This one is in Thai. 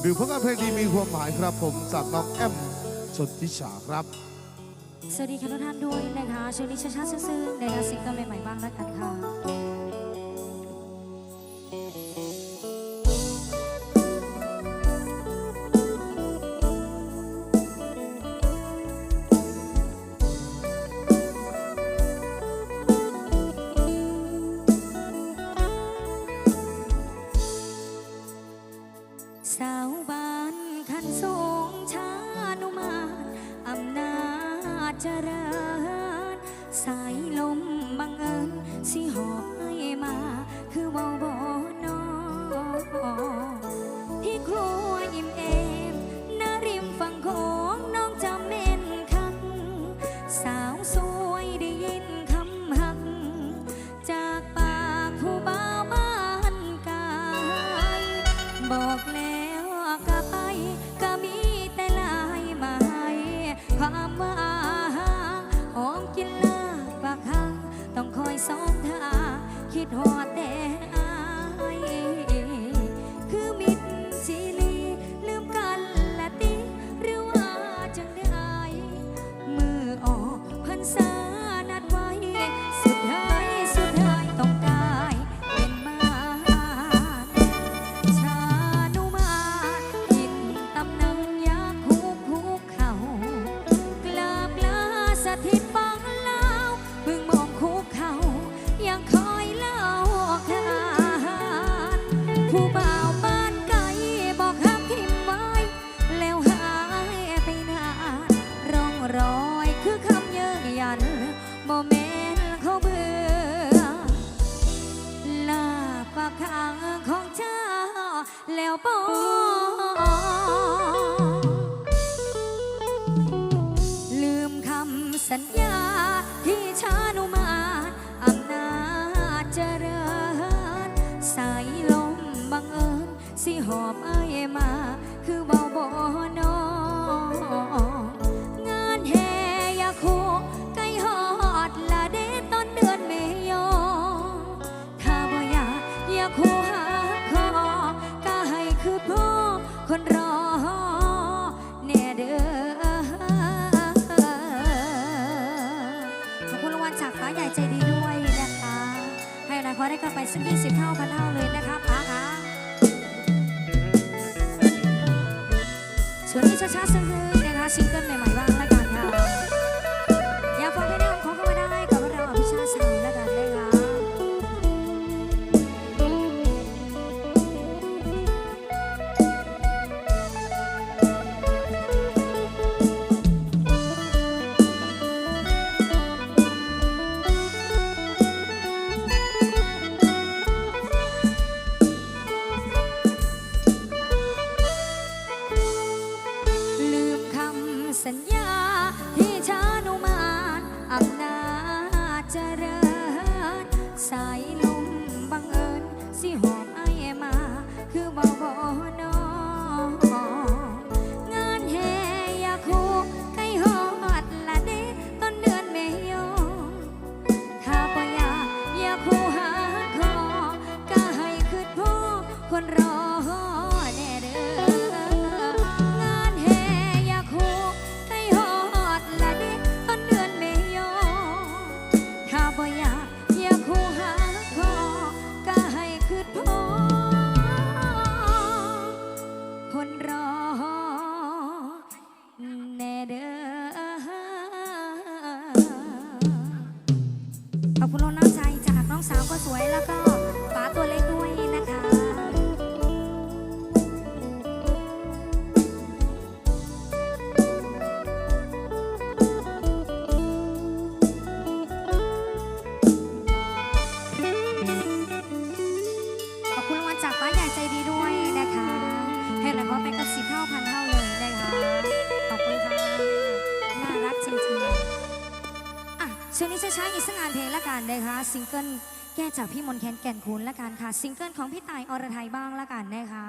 หรือผลงานเพลงดีมีความหมายครับผมจากน้องแอมชนทิชาครับ สวัสดีค่ะทุกท่านด้วยนะคะช่วงนี้ช้าๆซื่อๆในะคะซิงเกิลใหม่ๆบ้างแล้วกันค่ะ เจริญ สายลมบังเอิญสิหอบให้มา คือเบาบ่นอ สองทาคิดหอด โมเมนต์เขาเบื่อลาปากข้างของเจ้าแล้วปอลืมคำสัญญาที่ชานุมาอำนาจเจริญสายลมบังเอิญสิหอบไอายมา คือเบาบอน ขอนาได้เข้าไปสักยี่สิบเท่าพันเท่าเลยนะคะป้าคะส่วนที่ช้าๆซึ้งๆนะคะซิงเกิลใหม่ๆ สัญญาที่ชานุมานอำนาจเจริญ สายลมบังเอิญสิหอมไอมา คือเบาบอน แล้วก็ป๋าตัวเล็กด้วยนะคะ ขอบคุณรางวัลจากป้าใหญ่ใจดีด้วยนะคะให้รางวัลไปกับสิบเท่าพันเท่าเลยนะคะ ขอบคุณค่ะ น่ารักจริงๆ อะช่วงนี้จะใช้อีกสักงานเพลงละกันนะคะซิงเกิล แก้จากพี่มนแคนแก่นคูณละกันค่ะ ซิงเกิลของพี่ตายอรไทยบ้างละกันนะคะ